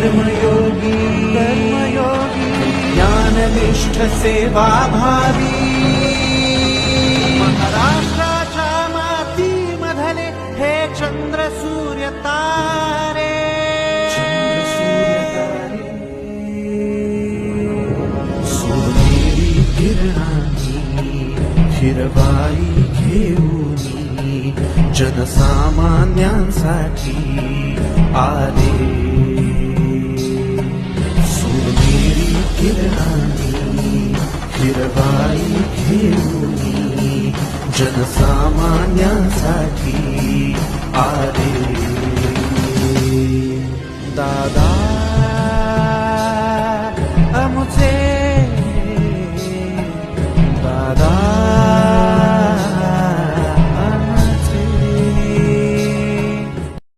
कर्मयोगी। कर्मयोगी। ज्ञाननिष्ठ सेवाभावी। महाराष्ट्राच्या मातीमधले हे चंद्र सूर्य तारे। सोनेरी किरणाची हिरवाई घेऊन जनसामान्यांसाठी आले। किरणाने हिरवाई घेऊनी जनसामान्यांसाठी आरे। दादा